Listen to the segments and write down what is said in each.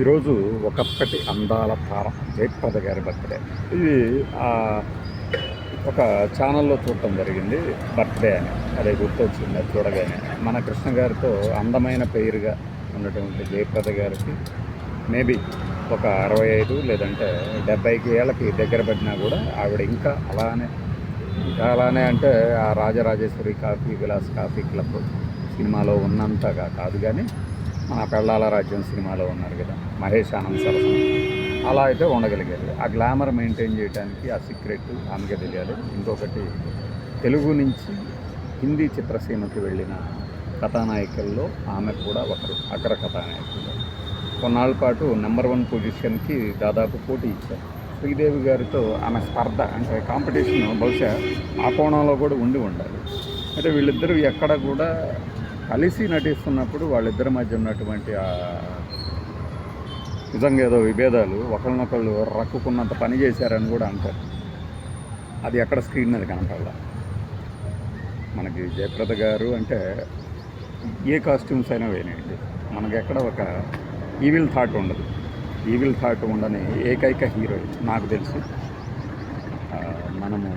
ఈరోజు ఒకప్పటి అందాల తార జయప్రద గారి బర్త్డే. ఇది ఒక ఛానల్లో చూడటం జరిగింది బర్త్డే అని. అదే గుర్తొచ్చింది అది చూడగానే. మన కృష్ణ గారితో అందమైన పేరుగా ఉన్నటువంటి జయప్రద గారికి మేబీ ఒక అరవై ఐదు లేదంటే డెబ్బైకి ఏళ్ళకి దగ్గర పడినా కూడా ఆవిడ ఇంకా అలానే ఇంకా అలానే అంటే ఆ Rajarajeswari coffee Vilas coffee club సినిమాలో ఉన్నంతగా కాదు కానీ మన పెళ్ళాల రాజ్యం సినిమాలో ఉన్నారు కదా మహేష్ ఆనంద్ సరసన. అలా అయితే ఉండగలిగారు. ఆ గ్లామర్ మెయింటైన్ చేయడానికి ఆ సీక్రెట్ ఆమెకే తెలియాలి. ఇంకొకటి తెలుగు నుంచి హిందీ చిత్రసీమకి వెళ్ళిన కథానాయికల్లో ఆమె కూడా ఒకరు అగ్ర కథానాయకులు. కొన్నాళ్ళ పాటు నెంబర్ వన్ పొజిషన్కి దాదాపు పోటీ ఇచ్చారు. శ్రీదేవి గారితో ఆమె స్పర్ధ అంటే కాంపిటీషన్ బహుశా ఆ కోణంలో కూడా ఉండి ఉండాలి. అయితే వీళ్ళిద్దరూ ఎక్కడ కూడా కలిసి నటిస్తున్నప్పుడు వాళ్ళిద్దరి మధ్య ఉన్నటువంటి నిజంగా ఏదో విభేదాలు ఒకరినొకళ్ళు రక్కుకున్నంత పని చేశారని కూడా అంటారు. అది ఎక్కడ స్క్రీన్ మీద కనపడాల? మనకి జయప్రద గారు అంటే ఏ కాస్ట్యూమ్స్ అయినా వేయనండి మనకి ఎక్కడ ఒక ఈవిల్ థాట్ ఉండదు. ఈవిల్ థాట్ ఉండని ఏకైక హీరోయిన్ నాకు తెలుసు. మనము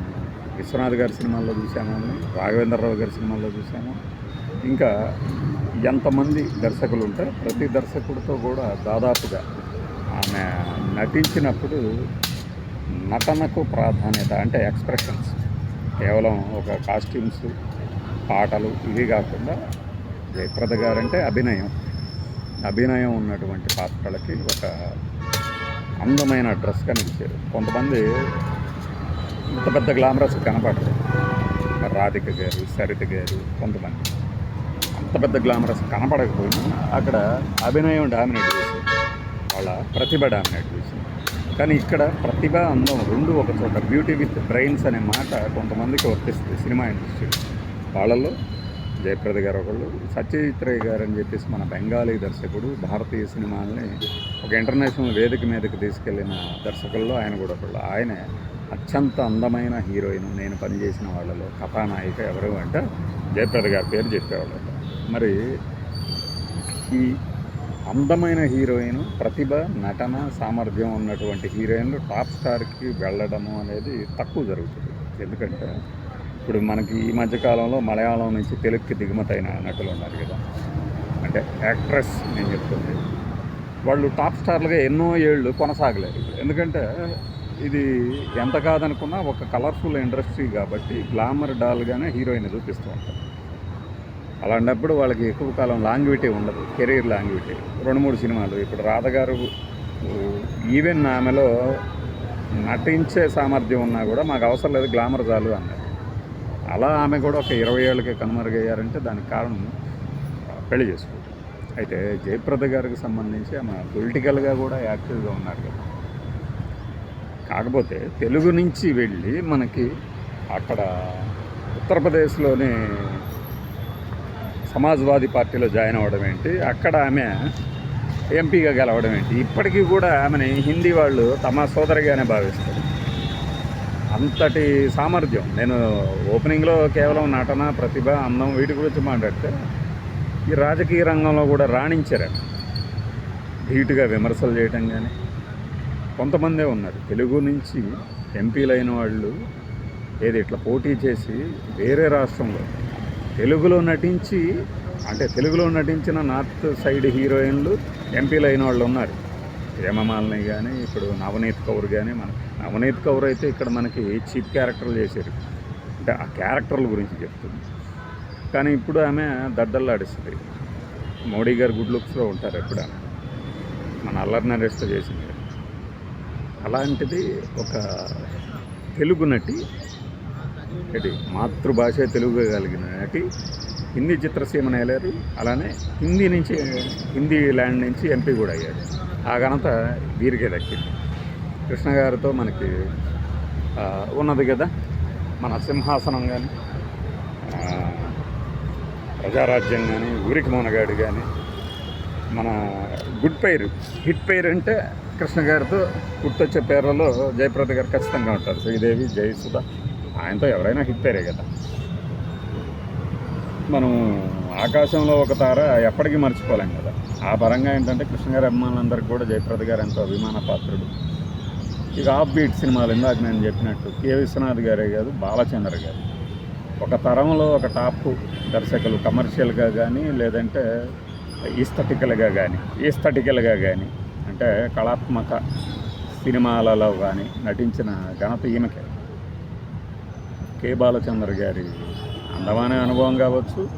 విశ్వనాథ్ గారి సినిమాల్లో చూసాము రాఘవేంద్రరావు గారి సినిమాల్లో చూసాము. ఇంకా ఎంతమంది దర్శకులు ఉంటే ప్రతి దర్శకుడితో కూడా దాదాపుగా ఆమె నటించినప్పుడు నటనకు ప్రాధాన్యత అంటే ఎక్స్ప్రెషన్స్ కేవలం ఒక కాస్ట్యూమ్స్ పాటలు ఇవి కాకుండా జయప్రద గారంటే అభినయం. అభినయం ఉన్నటువంటి పాత్రలకి ఒక అందమైన డ్రెస్ కనిపించారు కొంతమంది ఇంత పెద్ద గ్లామరస్ కనపడరు. రాధిక గారు సరిత గారు కొంతమంది. అంత పెద్ద గ్లామరస్ కనపడకపోయినా అక్కడ అభినయం డామినేట్ చేసింది. వాళ్ళ ప్రతిభ డామినేట్ చేసింది. కానీ ఇక్కడ ప్రతిభ అందం రెండు ఒక చోట. బ్యూటీ విత్ బ్రెయిన్స్ అనే మాట కొంతమందికి వర్తిస్తుంది సినిమా ఇండస్ట్రీలో. వాళ్ళల్లో జయప్రద గారు ఒకళ్ళు సత్యజిత్ గారు అని చెప్పేసి మన బెంగాలీ దర్శకుడు భారతీయ సినిమాల్ని ఒక ఇంటర్నేషనల్ వేదిక మీదకి తీసుకెళ్ళిన దర్శకుల్లో ఆయన కూడా ఒకళ్ళు. ఆయన అత్యంత అందమైన హీరోయిన్. నేను పనిచేసిన వాళ్ళలో కథానాయిక ఎవరు అంటే జయప్రద గారి పేరు చెప్పేవాళ్ళు. మరి ఈ అందమైన హీరోయిన్ ప్రతిభ నటన సామర్థ్యం ఉన్నటువంటి హీరోయిన్లు టాప్ స్టార్కి వెళ్ళడము అనేది తక్కువ జరుగుతుంది. ఎందుకంటే ఇప్పుడు మనకి ఈ మధ్యకాలంలో మలయాళం నుంచి తెలుగుకి దిగుమతి అయిన నటులు ఉన్నారు కదా. అంటే యాక్ట్రెస్ నేను చెప్తుంది. వాళ్ళు టాప్ స్టార్లుగా ఎన్నో ఏళ్ళు కొనసాగలేరు. ఎందుకంటే ఇది ఎంత కాదనుకున్నా ఒక కలర్ఫుల్ ఇండస్ట్రీ కాబట్టి గ్లామర్ డాల్గానే హీరోయిన్ చూపిస్తూ ఉంటారు. అలాంటప్పుడు వాళ్ళకి ఎక్కువ కాలం లాంగ్విటీ ఉండదు కెరీర్ లాంగ్విటీ. రెండు మూడు సినిమాలు. ఇప్పుడు రాధగారు ఈవెన్ ఆమెలో నటించే సామర్థ్యం ఉన్నా కూడా మాకు అవసరం లేదు గ్లామర్ చాలు అన్నారు. అలా ఆమె కూడా ఒక ఇరవై ఏళ్ళకి కనుమరుగయ్యారంటే దానికి కారణం పెళ్ళి చేసుకోవడం అయితే జయప్రద గారికి సంబంధించి ఆమె పొలిటికల్గా కూడా యాక్టివ్గా ఉన్నారు కదా. కాకపోతే తెలుగు నుంచి వెళ్ళి మనకి అక్కడ ఉత్తరప్రదేశ్లోని సమాజ్వాదీ పార్టీలో జాయిన్ అవ్వడం ఏంటి? అక్కడ ఆమె ఎంపీగా గెలవడం ఏంటి? ఇప్పటికీ కూడా ఆమెని హిందీ వాళ్ళు తమ సోదరిగానే భావిస్తారు. అంతటి సామర్థ్యం. నేను ఓపెనింగ్లో కేవలం నటన ప్రతిభ అందం వీటి గురించి మాట్లాడితే ఈ రాజకీయ రంగంలో కూడా రాణించారట. ధీటుగా విమర్శలు చేయటం కానీ కొంతమందే ఉన్నారు. తెలుగు నుంచి ఎంపీలైన వాళ్ళు ఏది ఇట్లా పోటీ చేసి వేరే రాష్ట్రంలో తెలుగులో నటించి అంటే తెలుగులో నటించిన నార్త్ సైడ్ హీరోయిన్లు ఎంపీలు అయిన వాళ్ళు ఉన్నారు. హేమమాలిని కానీ ఇప్పుడు నవనీత్ కౌర్ కానీ మన నవనీత్ కౌర్ అయితే ఇక్కడ మనకి చీప్ క్యారెక్టర్లు చేశారు. అంటే ఆ క్యారెక్టర్ల గురించి చెప్తుంది. కానీ ఇప్పుడు ఆమె దద్దల్లాడిస్తుంది మోడీ గారు గుడ్ లుక్స్లో ఉంటారు ఎప్పుడు. ఆమె మన అల్లరి నరేష్తో చేసింది. అలాంటిది ఒక తెలుగు నటి ఏంటి? మాతృభాష తెలుగు కలిగిన నటి హిందీ చిత్రసీమ నేలారు అలానే హిందీ నుంచి హిందీ ల్యాండ్ నుంచి ఎంపీ కూడా అయ్యారు ఆ ఘనత వీరికే దక్కింది. కృష్ణ గారితో మనకి ఉన్నది కదా మన సింహాసనం కానీ ప్రజారాజ్యం కానీ ఊరికి మొనగాడు కానీ మన గుడ్ పేరు హిట్ పేరు అంటే కృష్ణ గారితో గుర్తొచ్చే పేర్లలో జయప్రద గారు ఖచ్చితంగా ఉంటారు. శ్రీదేవి జయసుధ ఆయనతో ఎవరైనా హిట్ పేరే కదా. మనం ఆకాశంలో ఒక తార ఎప్పటికీ మర్చిపోలేం కదా. ఆ పరంగా ఏంటంటే కృష్ణగారి అభిమానులందరికీ కూడా జయప్రద గారు ఎంతో అభిమాన పాత్రుడు. ఇక ఆఫ్ బీట్ సినిమాలు ఇందాక నేను చెప్పినట్టు కే విశ్వనాథ్ గారే కాదు బాలచంద్ర గారు. ఒక తరంలో ఒక టాప్ దర్శకులు కమర్షియల్గా కానీ లేదంటే ఈస్థటికల్గా కానీ ఈస్థటికల్గా కానీ అంటే కళాత్మక సినిమాలలో కానీ నటించిన ఘనత ఈమెకే. కె. బాలచంద్ర గారి అందమైన అనుభవం కావచ్చు.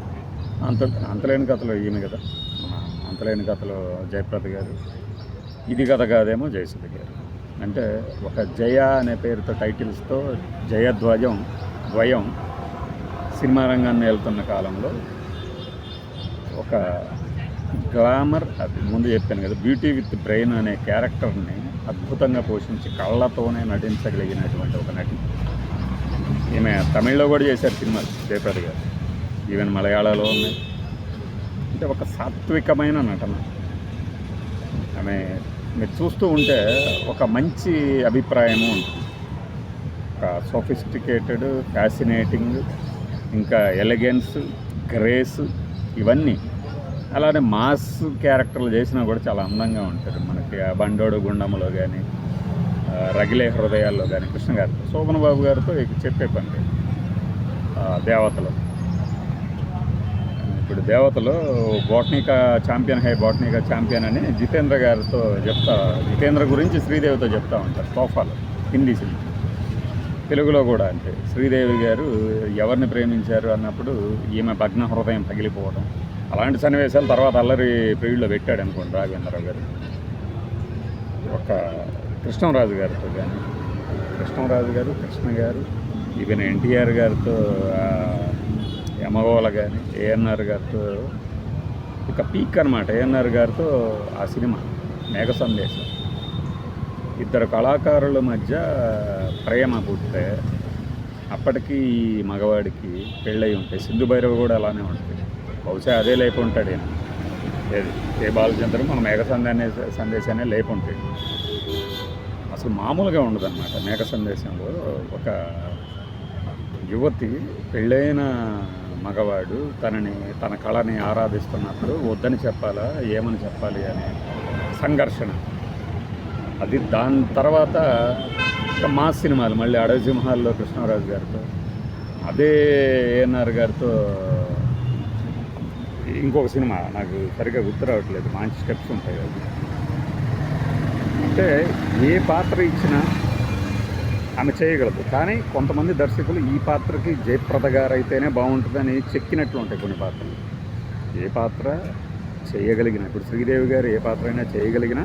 అంత అంతలేని కథలు ఈయన కదా. మన అంతలేని కథలు జయప్రద గారు. ఇది కథ కాదేమో జయసుధ గారు. అంటే ఒక జయ అనే పేరుతో టైటిల్స్తో జయధ్వజం ద్వయం సినిమా రంగాన్ని వెళ్తున్న కాలంలో ఒక గ్లామర్ అది ముందు చెప్పాను కదా బ్యూటీ విత్ బ్రెయిన్ అనే క్యారెక్టర్ని అద్భుతంగా పోషించి కళ్ళతోనే నటించగలిగినటువంటి ఒక నటి. ఈమె తమిళ్ళో కూడా చేశారు సినిమాలు జయప్రద గారు. ఈవెన్ మలయాళలో ఉన్నాయి. అంటే ఒక సాత్వికమైన నటన. ఆమె మీరు చూస్తూ ఉంటే ఒక మంచి అభిప్రాయము ఉంటుంది. ఒక సోఫిస్టికేటెడ్ ఫ్యాసినేటింగ్ ఇంకా ఎలిగెన్స్ గ్రేస్ ఇవన్నీ. అలానే మాస్ క్యారెక్టర్లు చేసినా కూడా చాలా అందంగా ఉంటారు మనకి ఆ బండోడు గుండములో కానీ రగిలే హృదయాల్లో కానీ కృష్ణ గారితో శోభన్ బాబు గారితో చెప్పే పని లేదు. దేవతలు. ఇప్పుడు దేవతలు బోట్నికా ఛాంపియన్ హై బోట్నికా ఛాంపియన్ అని జితేంద్ర గారితో చెప్తా జితేంద్ర గురించి శ్రీదేవితో చెప్తా ఉంటారు తోఫాలు హిందీ సినిమా. తెలుగులో కూడా అంతే. శ్రీదేవి గారు ఎవరిని ప్రేమించారు అన్నప్పుడు ఈమె భగ్న హృదయం పగిలిపోవడం అలాంటి సన్నివేశాలు తర్వాత అల్లరి పీరియడ్లో పెట్టాడు అనుకోండి రాఘవేంద్రరావు గారు. ఒక కృష్ణరాజు గారితో కానీ కృష్ణరాజు గారు కృష్ణ గారు ఈవెన్ ఎన్టీఆర్ గారితో యమగోళ కానీ ఏఎన్ఆర్ గారితో ఇక పీక్ అనమాట ఏఎన్ఆర్ గారితో ఆ సినిమా మేఘ సందేశం. ఇద్దరు కళాకారుల మధ్య ప్రేమ పుట్టే అప్పటికి ఈ మగవాడికి పెళ్ళయి ఉంటాయి సింధు భైరవ్ కూడా అలానే ఉంటుంది బహుశా అదే లేపు ఉంటాడు ఏది? ఏ బాలచంద్ర మన మేఘ సందేశ సందేశాన్ని లేపు ఉంటాడు అసలు మామూలుగా ఉండదన్నమాట. మేఘ సందేశంలో ఒక యువతి పెళ్ళైన మగవాడు తనని తన కళని ఆరాధిస్తున్నప్పుడు వద్దని చెప్పాలా ఏమని చెప్పాలి అనే సంఘర్షణ. అది దాని తర్వాత మా సినిమాలు మళ్ళీ అడవి సింహాల్లో కృష్ణరాజు గారితో అదే ఏఎన్ఆర్ గారితో ఇంకొక సినిమా నాకు సరిగ్గా గుర్తు రావట్లేదు మంచి స్టెప్స్ ఉంటాయి అది అంటే ఏ పాత్ర ఇచ్చినా ఆమె చేయగలదు. కానీ కొంతమంది దర్శకులు ఈ పాత్రకి జయప్రద గారు అయితేనే బాగుంటుందని చెక్కినట్లు ఉంటాయి కొన్ని పాత్రలు. ఏ పాత్ర చేయగలిగిన ఇప్పుడు శ్రీదేవి గారు ఏ పాత్ర అయినా చేయగలిగినా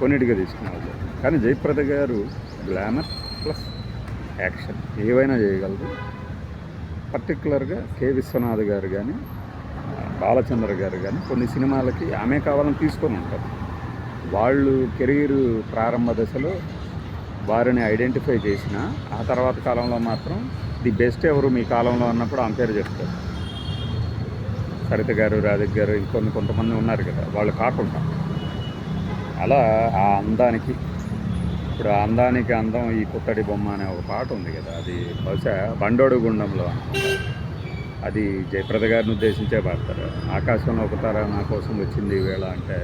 కొన్నిటిగా తీసుకున్నారు. కానీ జయప్రద గారు గ్లామర్ ప్లస్ యాక్షన్ ఏవైనా చేయగలదు పర్టికులర్గా కె. విశ్వనాథ్ గారు కానీ బాలచంద్ర గారు కానీ కొన్ని సినిమాలకి ఆమె కావాలని తీసుకొని ఉంటారు. వాళ్ళు కెరీర్ ప్రారంభ దశలో వారిని ఐడెంటిఫై చేసిన ఆ తర్వాత కాలంలో మాత్రం ది బెస్ట్ ఎవరు మీ కాలంలో అన్నప్పుడు ఆమె పేరు చెప్తారు. సరిత గారు రాధిక్ గారు ఇంకొన్ని కొంతమంది ఉన్నారు కదా వాళ్ళు కాకుండా. అలా ఆ అందానికి ఇప్పుడు ఆ అందానికి అందం ఈ కుట్టడి బొమ్మ అనే ఒక పాట ఉంది కదా అది బహుశా బండోడు గుండంలో అది జయప్రద గారిని ఉద్దేశించే పాడతారు ఆకాశంలో ఒక తర నా కోసం వచ్చింది ఈవేళ అంటే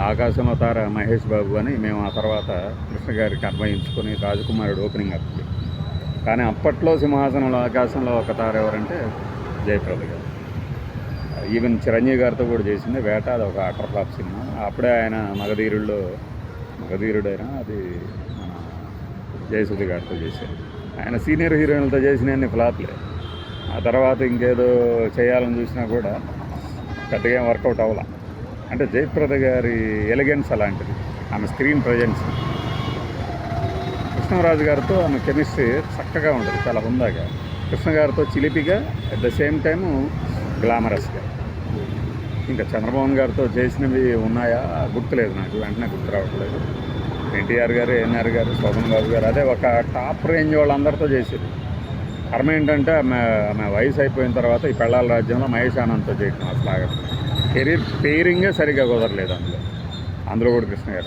ఆకాశంలో తార మహేష్ బాబు అని మేము ఆ తర్వాత కృష్ణ గారికి అన్వయించుకొని రాజకుమారుడు ఓపెనింగ్ అవుతుంది కానీ అప్పట్లో సింహాసనంలో ఆకాశంలో ఒక తార ఎవరంటే జయప్రద గారు. ఈవెన్ చిరంజీవి గారితో కూడా చేసింది వేట అది ఒక అటర్ ఫ్లాప్ సినిమా. అప్పుడే ఆయన మగధీరుల్లో మగధీరుడైనా అది మన జయసుధి గారితో చేశారు. ఆయన సీనియర్ హీరోయిన్లతో చేసిన అన్ని ఫ్లాప్లే. ఆ తర్వాత ఇంకేదో చేయాలని చూసినా కూడా పెద్దగా వర్కౌట్ అవ్వాలి. అంటే జయప్రద గారి ఎలిగెన్స్ అలాంటిది. ఆమె స్క్రీన్ ప్రజెన్స్. కృష్ణరాజు గారితో ఆమె కెమిస్ట్రీ చక్కగా ఉంటుంది చాలా హుందాగా కృష్ణ గారితో చిలిపిగా అట్ ద సేమ్ టైము గ్లామరస్గా ఇంకా చంద్రబాబు గారితో చేసినవి ఉన్నాయా? గుర్తులేదు నాకు వెంటనే గుర్తు రావట్లేదు. ఎన్టీఆర్ గారు ఎన్ఆర్ గారు శోభన్ బాబు గారు అదే ఒక టాప్ రేంజ్ వాళ్ళందరితో చేసేది. కర్మ ఏంటంటే ఆమె ఆమె వయసు అయిపోయిన తర్వాత ఈ పెళ్ళాల రాజ్యంలో మహేష్ ఆనంద్తో చేయటం అసలు ఆగదు. కెరీర్ పేరింగే సరిగ్గా కుదరలేదు అందులో. అందులో కూడా కృష్ణ గారు.